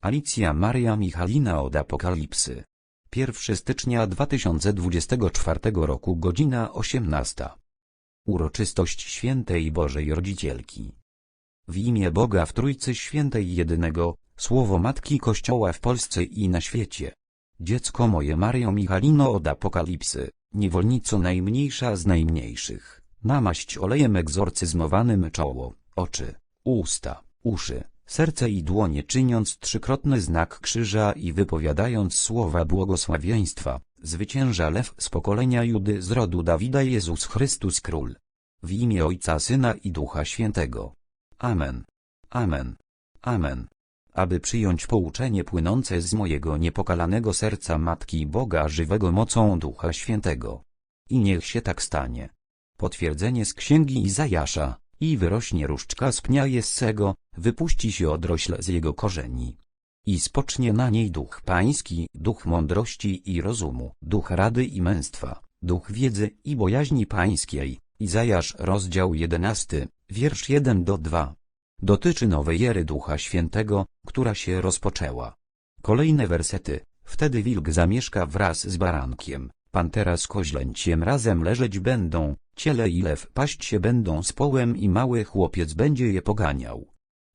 Alicja Maria Michalina od Apokalipsy. 1 stycznia 2024 roku godzina 18. Uroczystość Świętej Bożej Rodzicielki. W imię Boga w Trójcy Świętej Jedynego, Słowo Matki Kościoła w Polsce i na świecie. Dziecko moje Mario Michalino od Apokalipsy, niewolnico najmniejsza z najmniejszych, namaść olejem egzorcyzmowanym czoło, oczy, usta, uszy, serce i dłonie czyniąc trzykrotny znak krzyża i wypowiadając słowa błogosławieństwa, zwycięża lew z pokolenia Judy z rodu Dawida Jezus Chrystus Król. W imię Ojca Syna i Ducha Świętego. Amen. Amen. Amen. Aby przyjąć pouczenie płynące z mojego niepokalanego serca Matki Boga żywego mocą Ducha Świętego. I niech się tak stanie. Potwierdzenie z księgi Izajasza. I wyrośnie różdżka z pnia Jessego, wypuści się odrośl z jego korzeni. I spocznie na niej duch pański, duch mądrości i rozumu, duch rady i męstwa, duch wiedzy i bojaźni pańskiej. Izajasz rozdział 11, wiersz 1 do 2. Dotyczy nowej ery Ducha Świętego, która się rozpoczęła. Kolejne wersety. Wtedy wilk zamieszka wraz z barankiem, pantera z koźlęciem razem leżeć będą, ciele i lew paść się będą z połem i mały chłopiec będzie je poganiał.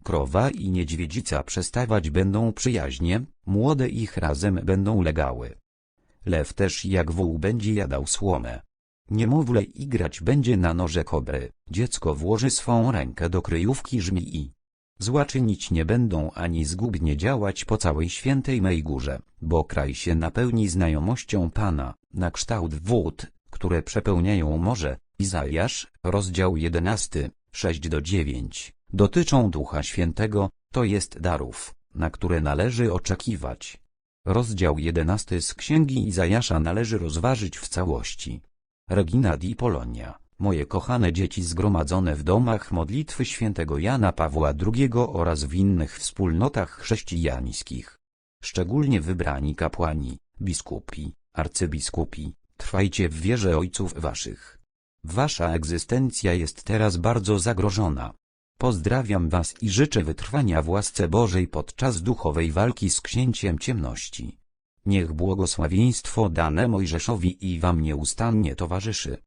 Krowa i niedźwiedzica przestawać będą przyjaźnie, młode ich razem będą legały. Lew też jak wół będzie jadał słomę. Niemowlę igrać będzie na noże kobry, dziecko włoży swą rękę do kryjówki żmii. Zła czynić nie będą ani zgubnie działać po całej świętej mej górze, bo kraj się napełni znajomością Pana, na kształt wód, które przepełniają morze. Izajasz, rozdział 11, 6 do 9, dotyczą Ducha Świętego, to jest darów, na które należy oczekiwać. Rozdział 11 z Księgi Izajasza należy rozważyć w całości. Regina di Polonia, moje kochane dzieci zgromadzone w domach modlitwy świętego Jana Pawła II oraz w innych wspólnotach chrześcijańskich. Szczególnie wybrani kapłani, biskupi, arcybiskupi, trwajcie w wierze ojców waszych. Wasza egzystencja jest teraz bardzo zagrożona. Pozdrawiam was i życzę wytrwania w łasce Bożej podczas duchowej walki z księciem ciemności. Niech błogosławieństwo dane Mojżeszowi i wam nieustannie towarzyszy.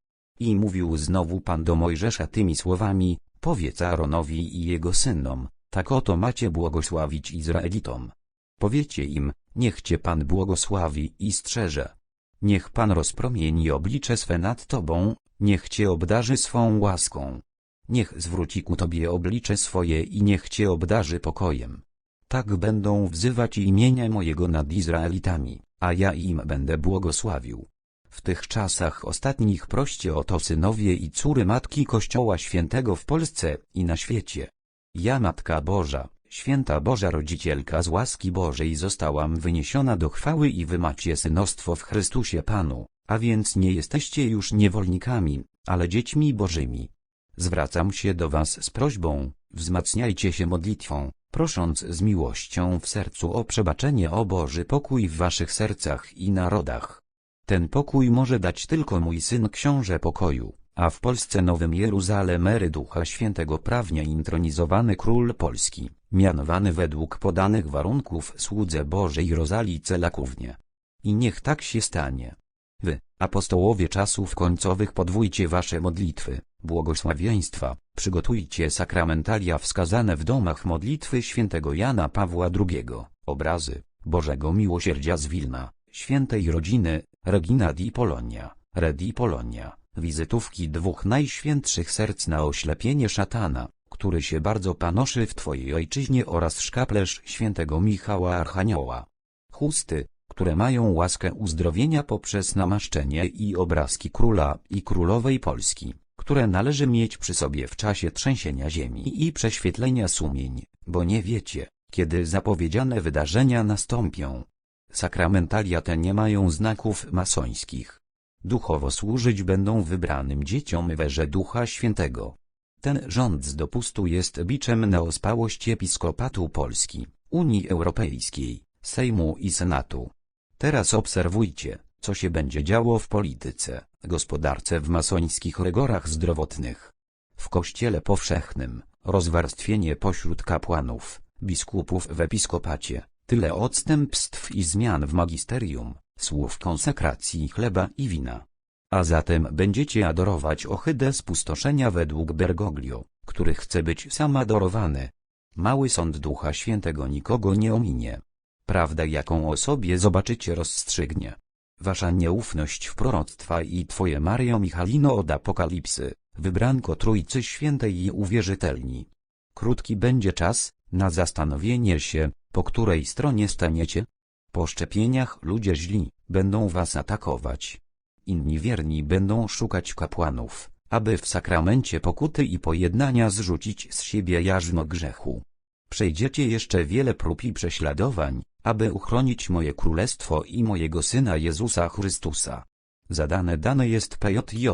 I mówił znowu Pan do Mojżesza tymi słowami, powiedz Aaronowi i jego synom, tak oto macie błogosławić Izraelitom. Powiecie im, niech cię Pan błogosławi i strzeże. Niech Pan rozpromieni oblicze swe nad tobą, niech cię obdarzy swą łaską. Niech zwróci ku tobie oblicze swoje i niech cię obdarzy pokojem. Tak będą wzywać imienia mojego nad Izraelitami, a ja im będę błogosławił. W tych czasach ostatnich proście o to synowie i córy Matki Kościoła Świętego w Polsce i na świecie. Ja Matka Boża, Święta Boża Rodzicielka z łaski Bożej zostałam wyniesiona do chwały i wy macie synostwo w Chrystusie Panu, a więc nie jesteście już niewolnikami, ale dziećmi Bożymi. Zwracam się do was z prośbą, wzmacniajcie się modlitwą, prosząc z miłością w sercu o przebaczenie o Boży pokój w waszych sercach i narodach. Ten pokój może dać tylko mój syn książę pokoju, a w Polsce Nowym Jeruzalem ery Ducha Świętego prawnie intronizowany król Polski, mianowany według podanych warunków słudze Bożej Rozali Celakównie. I niech tak się stanie. Wy, apostołowie czasów końcowych podwójcie wasze modlitwy, błogosławieństwa, przygotujcie sakramentalia wskazane w domach modlitwy świętego Jana Pawła II, obrazy, Bożego Miłosierdzia z Wilna, świętej rodziny, Regina di Polonia, Redi Polonia, wizytówki dwóch najświętszych serc na oślepienie szatana, który się bardzo panoszy w twojej ojczyźnie oraz szkaplerz świętego Michała Archanioła. Chusty, które mają łaskę uzdrowienia poprzez namaszczenie i obrazki króla i królowej Polski, które należy mieć przy sobie w czasie trzęsienia ziemi i prześwietlenia sumień, bo nie wiecie, kiedy zapowiedziane wydarzenia nastąpią. Sakramentalia te nie mają znaków masońskich. Duchowo służyć będą wybranym dzieciom w erze Ducha Świętego. Ten rząd z dopustu jest biczem na ospałość Episkopatu Polski, Unii Europejskiej, Sejmu i Senatu. Teraz obserwujcie, co się będzie działo w polityce, gospodarce w masońskich rygorach zdrowotnych. W Kościele Powszechnym, rozwarstwienie pośród kapłanów, biskupów w episkopacie, Tyle odstępstw i zmian w magisterium, słów konsekracji chleba i wina. A zatem będziecie adorować ohydę spustoszenia według Bergoglio, który chce być sam adorowany. Mały sąd Ducha Świętego nikogo nie ominie. Prawda jaką o sobie zobaczycie rozstrzygnie. Wasza nieufność w proroctwa i Twoje Mario Michalino od Apokalipsy, wybranko Trójcy Świętej i uwierzytelni. Krótki będzie czas, na zastanowienie się, po której stronie staniecie. Po szczepieniach ludzie źli, będą was atakować. Inni wierni będą szukać kapłanów, aby w sakramencie pokuty i pojednania zrzucić z siebie jarzmo grzechu. Przejdziecie jeszcze wiele prób i prześladowań, aby uchronić moje królestwo i mojego Syna Jezusa Chrystusa. Zadane dane jest PJJ.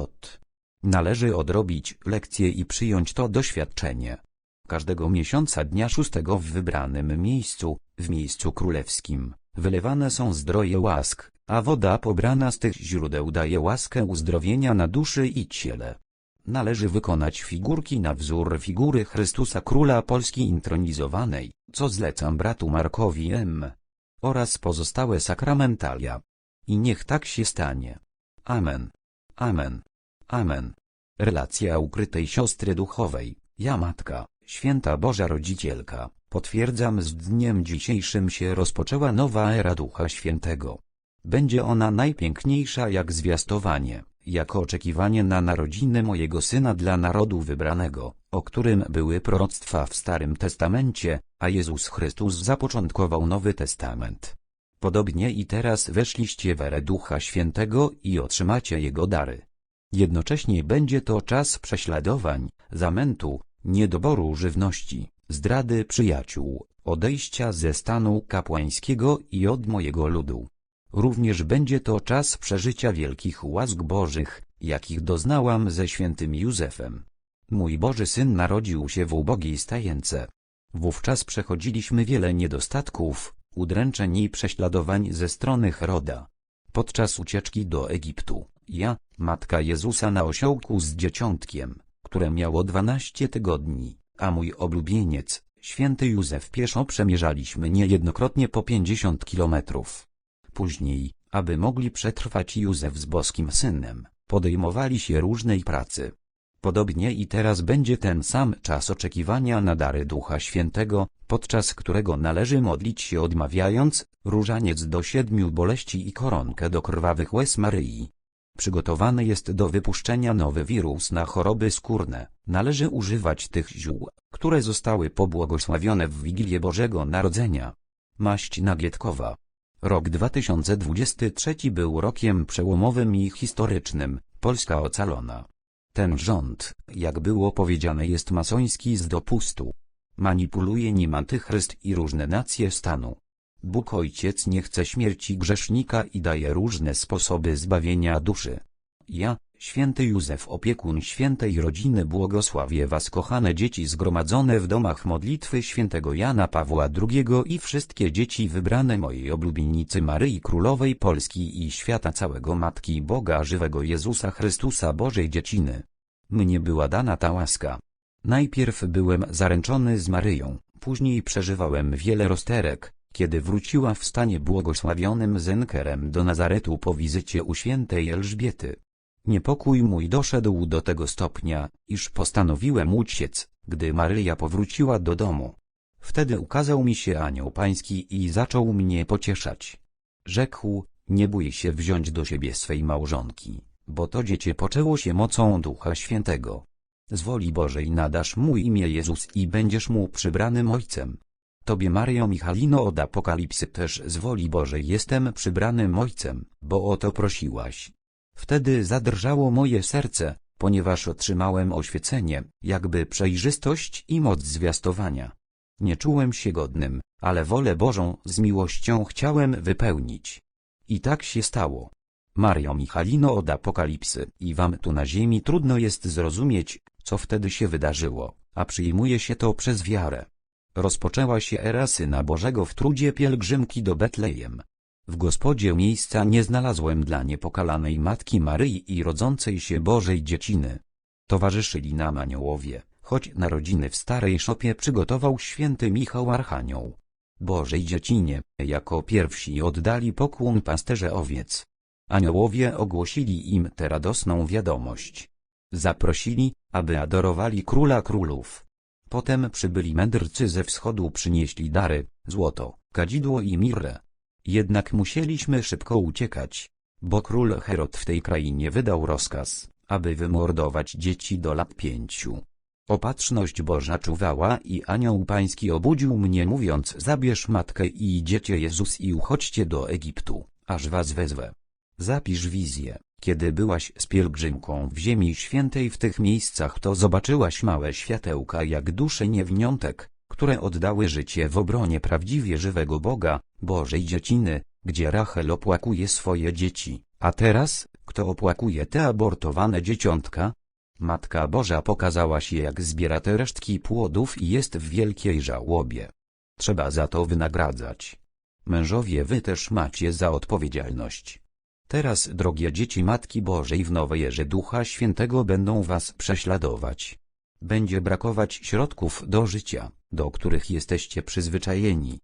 Należy odrobić lekcje i przyjąć to doświadczenie. Każdego miesiąca dnia szóstego w wybranym miejscu, w miejscu królewskim, wylewane są zdroje łask, a woda pobrana z tych źródeł daje łaskę uzdrowienia na duszy i ciele. Należy wykonać figurki na wzór figury Chrystusa Króla Polski intronizowanej, co zlecam bratu Markowi M. oraz pozostałe sakramentalia. I niech tak się stanie. Amen. Amen. Amen. Relacja ukrytej siostry duchowej, ja matka, święta Boża Rodzicielka, potwierdzam z dniem dzisiejszym się rozpoczęła nowa era Ducha Świętego. Będzie ona najpiękniejsza jak zwiastowanie, jako oczekiwanie na narodziny mojego Syna dla narodu wybranego, o którym były proroctwa w Starym Testamencie, a Jezus Chrystus zapoczątkował Nowy Testament. Podobnie i teraz weszliście w erę Ducha Świętego i otrzymacie Jego dary. Jednocześnie będzie to czas prześladowań, zamętu, niedoboru żywności, zdrady przyjaciół, odejścia ze stanu kapłańskiego i od mojego ludu. Również będzie to czas przeżycia wielkich łask Bożych, jakich doznałam ze świętym Józefem. Mój Boży Syn narodził się w ubogiej stajence. Wówczas przechodziliśmy wiele niedostatków, udręczeń i prześladowań ze strony Heroda. Podczas ucieczki do Egiptu, ja, Matka Jezusa na osiołku z dzieciątkiem, które miało dwanaście tygodni, a mój oblubieniec, święty Józef pieszo przemierzaliśmy niejednokrotnie po pięćdziesiąt kilometrów. Później, aby mogli przetrwać Józef z boskim synem, podejmowali się różnej pracy. Podobnie i teraz będzie ten sam czas oczekiwania na dary Ducha Świętego, podczas którego należy modlić się odmawiając, różaniec do siedmiu boleści i koronkę do krwawych łez Maryi. Przygotowany jest do wypuszczenia nowy wirus na choroby skórne. Należy używać tych ziół, które zostały pobłogosławione w Wigilię Bożego Narodzenia. Maść nagietkowa. Rok 2023 był rokiem przełomowym i historycznym, Polska ocalona. Ten rząd, jak było powiedziane jest masoński z dopustu. Manipuluje nim antychryst i różne nacje stanu. Bóg Ojciec nie chce śmierci grzesznika i daje różne sposoby zbawienia duszy. Ja, święty Józef opiekun świętej rodziny błogosławię was kochane dzieci zgromadzone w domach modlitwy świętego Jana Pawła II i wszystkie dzieci wybrane mojej oblubienicy Maryi Królowej Polski i świata całego Matki Boga żywego Jezusa Chrystusa Bożej Dzieciny. Mnie była dana ta łaska. Najpierw byłem zaręczony z Maryją, później przeżywałem wiele rozterek, kiedy wróciła w stanie błogosławionym Zenkerem do Nazaretu po wizycie u świętej Elżbiety. Niepokój mój doszedł do tego stopnia, iż postanowiłem uciec, gdy Maryja powróciła do domu. Wtedy ukazał mi się anioł pański i zaczął mnie pocieszać. Rzekł, nie bój się wziąć do siebie swej małżonki, bo to dziecię poczęło się mocą Ducha Świętego. Z woli Bożej nadasz mu imię Jezus i będziesz mu przybranym ojcem. Tobie Mario Michalino od Apokalipsy też z woli Bożej jestem przybranym ojcem, bo o to prosiłaś. Wtedy zadrżało moje serce, ponieważ otrzymałem oświecenie, jakby przejrzystość i moc zwiastowania. Nie czułem się godnym, ale wolę Bożą z miłością chciałem wypełnić. I tak się stało. Mario Michalino od Apokalipsy i wam tu na ziemi trudno jest zrozumieć, co wtedy się wydarzyło, a przyjmuje się to przez wiarę. Rozpoczęła się era Syna Bożego w trudzie pielgrzymki do Betlejem. W gospodzie miejsca nie znalazłem dla niepokalanej Matki Maryi i rodzącej się Bożej Dzieciny. Towarzyszyli nam aniołowie, choć narodziny w Starej Szopie przygotował święty Michał Archanioł. Bożej Dziecinie, jako pierwsi oddali pokłon pasterze owiec. Aniołowie ogłosili im tę radosną wiadomość. Zaprosili, aby adorowali Króla Królów. Potem przybyli mędrcy ze wschodu przynieśli dary, złoto, kadzidło i mirrę. Jednak musieliśmy szybko uciekać, bo król Herod w tej krainie wydał rozkaz, aby wymordować dzieci do lat pięciu. Opatrzność Boża czuwała i anioł pański obudził mnie mówiąc zabierz matkę i dziecię Jezus i uchodźcie do Egiptu, aż was wezwę. Zapisz wizję. Kiedy byłaś z pielgrzymką w Ziemi Świętej w tych miejscach to zobaczyłaś małe światełka jak dusze niewiniątek, które oddały życie w obronie prawdziwie żywego Boga, Bożej Dzieciny, gdzie Rachel opłakuje swoje dzieci. A teraz, kto opłakuje te abortowane dzieciątka? Matka Boża pokazała się jak zbiera te resztki płodów i jest w wielkiej żałobie. Trzeba za to wynagradzać. Mężowie wy też macie za odpowiedzialność. Teraz, drogie dzieci Matki Bożej w Nowej Erze Ducha Świętego będą was prześladować. Będzie brakować środków do życia, do których jesteście przyzwyczajeni.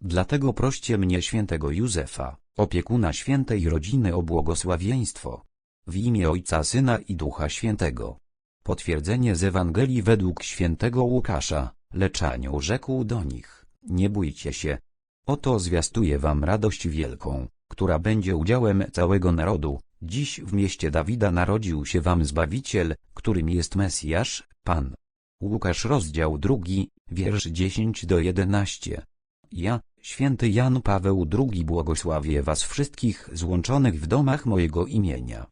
Dlatego proście mnie świętego Józefa, opiekuna świętej rodziny o błogosławieństwo. W imię Ojca Syna i Ducha Świętego. Potwierdzenie z Ewangelii według świętego Łukasza, lecz anioł rzekł do nich, nie bójcie się. Oto zwiastuję wam radość wielką, która będzie udziałem całego narodu. Dziś w mieście Dawida narodził się wam Zbawiciel, którym jest Mesjasz, Pan. Łukasz rozdział drugi, wiersz 10 do 11. Ja, święty Jan Paweł II błogosławię was wszystkich złączonych w domach mojego imienia.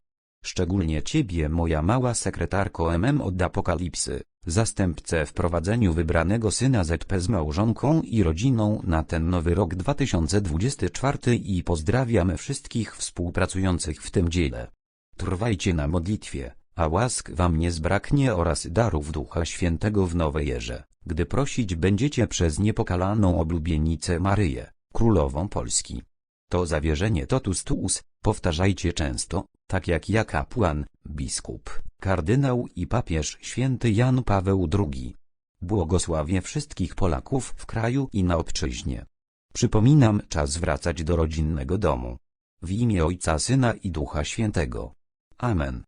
Szczególnie ciebie moja mała sekretarko MM od Apokalipsy, zastępcę w prowadzeniu wybranego syna ZP z małżonką i rodziną na ten nowy rok 2024 i pozdrawiam wszystkich współpracujących w tym dziele. Trwajcie na modlitwie, a łask wam nie zbraknie oraz darów Ducha Świętego w Nowej Erze, gdy prosić będziecie przez niepokalaną oblubienicę Maryję, Królową Polski. To zawierzenie totus tuus, powtarzajcie często, tak jak ja kapłan, biskup, kardynał i papież święty Jan Paweł II. Błogosławię wszystkich Polaków w kraju i na obczyźnie. Przypominam czas wracać do rodzinnego domu. W imię Ojca Syna i Ducha Świętego. Amen.